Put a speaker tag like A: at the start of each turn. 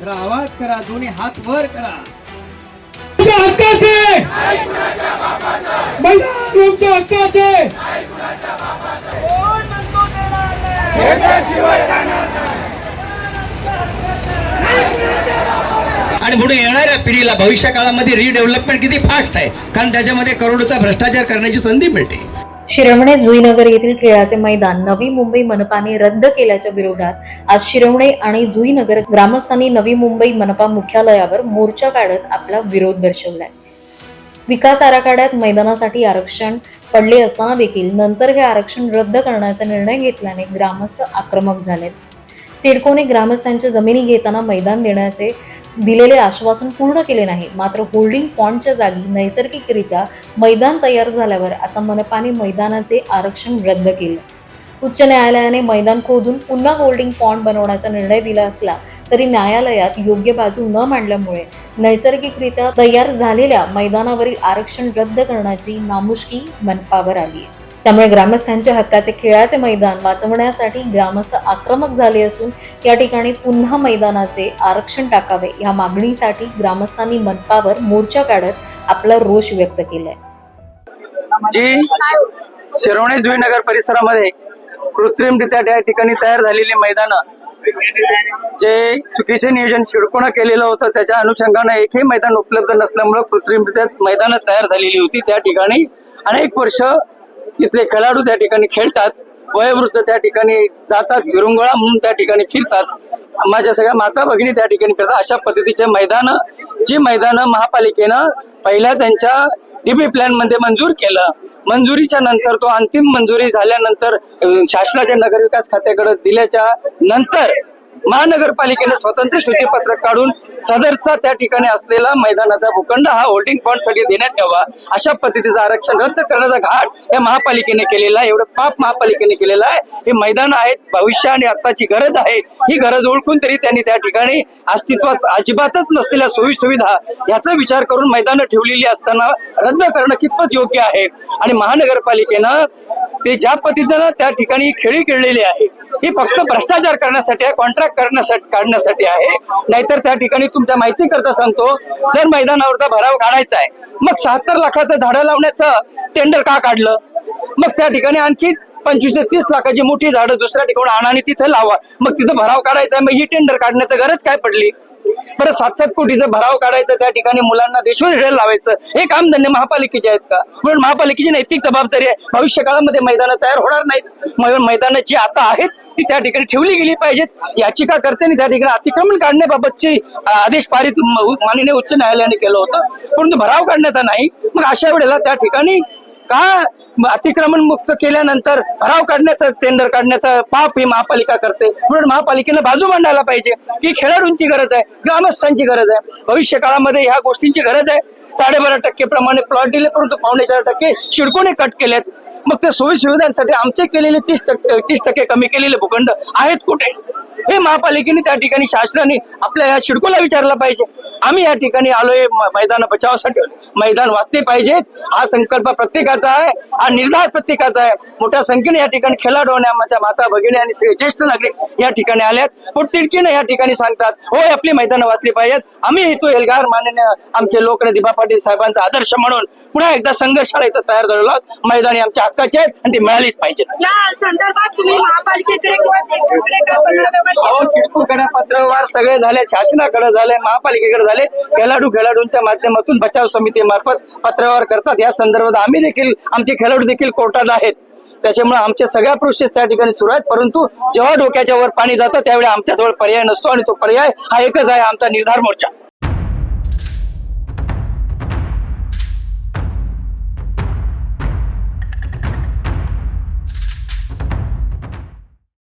A: जरा आवाज करा दोन्ही हात वर करा.
B: हक्काचे! मैदान आमच्या हक्काचे!
C: आणि पुढे येणाऱ्या पिढीला भविष्य काळामध्ये रिडेव्हलपमेंट किती फास्ट आहे? कारण त्याच्यामध्ये करोडोचा भ्रष्टाचार करण्याची संधी मिळते.
D: शिरवणे जुईनगर येथील खेळाचे मैदान नवी मुंबई मनपाने रद्द केल्याच्या विरोधात आज शिरवणे आणि जुईनगर ग्रामस्थांनी नवी मुंबई मनपा मुख्यालयावर मोर्चा काढत आपला विरोध दर्शवलाय. विकास आराखड्यात मैदानासाठी आरक्षण पडले असताना देखील नंतर हे आरक्षण रद्द करण्याचा निर्णय घेतल्याने ग्रामस्थ आक्रमक झालेत. सिडकोने ग्रामस्थांच्या जमिनी घेताना मैदान देण्याचे दिलेले आश्वासन पूर्ण केले नाही. मात्र होल्डिंग पॉइंटच्या जागी नैसर्गिकरित्या मैदान तयार झाल्यावर आता मनपाने मैदानाचे आरक्षण रद्द केले. उच्च न्यायालयाने मैदान खोदून पुन्हा होल्डिंग पॉइंट बनवण्याचा निर्णय दिला असला तरी न्यायालयात योग्य बाजू न मांडल्यामुळे नैसर्गिकरित्या तयार झालेल्या मैदानावरील आरक्षण रद्द करण्याची नामुष्की मनपावर आली आहे. त्यामुळे ग्रामस्थांच्या हक्काचे खेळाचे मैदान वाचवण्यासाठी ग्रामस्थ आक्रमक झाले असून या ठिकाणी पुन्हा मैदानाचे आरक्षण टाकावे या मागणीसाठी ग्रामस्थांनी मनपावर मोर्चा काढत आपला रोष व्यक्त केलाय.
E: जी शिरवणे जुईनगर परिसरामध्ये कृत्रिमरित्या त्या ठिकाणी तयार झालेली मैदानं जे चुकीचे नियोजन शिडकोणं केलेलं होतं त्याच्या अनुषंगानं एकही मैदान उपलब्ध नसल्यामुळे कृत्रिमरित्या मैदानं तयार झालेली होती त्या ठिकाणी. अनेक वर्ष तिथले खेळाडू त्या ठिकाणी खेळतात वयोवृद्ध त्या ठिकाणी जातात विरुंगळा म्हणून त्या ठिकाणी फिरतात माझ्या सगळ्या माता भगिनी त्या ठिकाणी फिरतात. अशा पद्धतीचे मैदान जी मैदानं महापालिकेनं पहिल्या त्यांच्या डीबी प्लॅनमध्ये मंजूर केलं. मंजुरीच्या नंतर तो अंतिम मंजुरी झाल्यानंतर शासनाच्या नगरविकास खात्याकडे दिल्याच्या नंतर महानगरपालिकेने स्वतंत्र श्रुतीपत्रक काढून सदरचा त्या ठिकाणी असलेला मैदानाचा भूखंड हा होल्डिंग पॉइंटसाठी देण्यात यावा. अशा पद्धतीचं आरक्षण रद्द करण्याचा घाट या महापालिकेने केलेला आहे. एवढं पाप महापालिकेने केलेलं आहे. हे मैदान आहेत भविष्य आणि आत्ताची गरज आहे. ही गरज ओळखून तरी त्यांनी त्या ठिकाणी अस्तित्वात अजिबातच नसलेल्या सोयी सुविधा याचा विचार करून मैदानं ठेवलेली असताना रद्द करणं कितपत योग्य आहे? आणि महानगरपालिकेनं ते ज्या पद्धतीनं त्या ठिकाणी खेळी खेळलेली आहे ही फक्त भ्रष्टाचार करण्यासाठी आहे कॉन्ट्रॅक्ट करण्यासाठी काढण्यासाठी आहे. नाहीतर त्या ठिकाणी तुमच्या माहिती करता सांगतो जर मैदानावरचा भराव काढायचा आहे मग शहात्तर लाखाचं झाडं लावण्याचं टेंडर का काढलं? मग त्या ठिकाणी आणखी पंचवीस ते तीस लाखाची मोठी झाडं दुसऱ्या ठिकाणी आणा आणि तिथं लावा. मग तिथं भराव काढायचा आहे मग ही टेंडर काढण्याचं गरज काय पडली? बरं सात सात कोटीचं भराव काढायचं त्या ठिकाणी मुलांना देशोध लावायचं. हे काम धंदे महापालिकेचे आहेत का? म्हणून महापालिकेची नैतिक जबाबदारी आहे. भविष्य काळामध्ये मैदानं तयार होणार नाहीत. म्हणून मैदानं जी आता आहेत ती त्या ठिकाणी ठेवली गेली पाहिजेत. याचिका करते त्या ठिकाणी अतिक्रमण काढण्याबाबतची आदेश पारित माननीय उच्च न्यायालयाने केलं होतं. परंतु भराव काढण्याचा नाही. मग अशा वेळेला त्या ठिकाणी का अतिक्रमण मुक्त केल्यानंतर भराव काढण्याचं टेंडर काढण्याचं पाप ही महापालिका करते? म्हणून महापालिकेनं बाजू मांडायला पाहिजे ही खेळाडूंची गरज आहे ग्रामस्थांची गरज आहे. भविष्य काळामध्ये ह्या गोष्टींची गरज आहे. साडेबारा टक्के प्रमाणे प्लॉट दिले परंतु पावणे चार टक्के शिडकोने कट केलेत. मग ते सोयी सुविधांसाठी आमचे केलेले तीस टक्के तीस टक्के कमी केलेले भूखंड आहेत कुठे? हे महापालिकेने त्या ठिकाणी शासनाने आपल्या या शिडकोला विचारला पाहिजे. आम्ही या ठिकाणी आलोय मैदान बचावासाठी. मैदान वाचले पाहिजेत. हा संकल्प प्रत्येकाचा आहे. हा निर्धार प्रत्येकाचा आहे. मोठ्या संख्येने या ठिकाणी खेळाडू आणि आमच्या माता भगिनी आणि ज्येष्ठ नागरिक या ठिकाणी आल्यात. पोटतिडकीने या ठिकाणी सांगतात होय आपली मैदानं वाचली पाहिजेत. आम्ही हेतू एल्गार माननीय आमचे लोक दिबा पाटील साहेबांचा आदर्श म्हणून पुन्हा एकदा संघर्षाला इथं तयार झालेलो आहोत. मैदानी आमच्या हक्काचे आहेत आणि ती मिळालीच पाहिजेत.
F: या संदर्भात तुम्ही महापालिकेकडे किंवा
E: सिडकोकडे पत्रव्यवहार सगळे झाले शासनाकडे झाले महापालिकेकडे झाले. खेळाडू खेळाडूंच्या माध्यमातून बचाव समितीमार्फत पत्रव्यवहार करतात. या संदर्भात आम्ही देखील आमचे खेळाडू देखील कोर्टात आहेत. त्याच्यामुळे आमच्या सगळ्या प्रोसेस त्या ठिकाणी सुरू आहेत. परंतु जेव्हा डोक्याच्या वर पाणी जातं त्यावेळी आमच्याजवळ पर्याय नसतो आणि तो पर्याय हा एकच आहे आमचा निर्धार मोर्चा.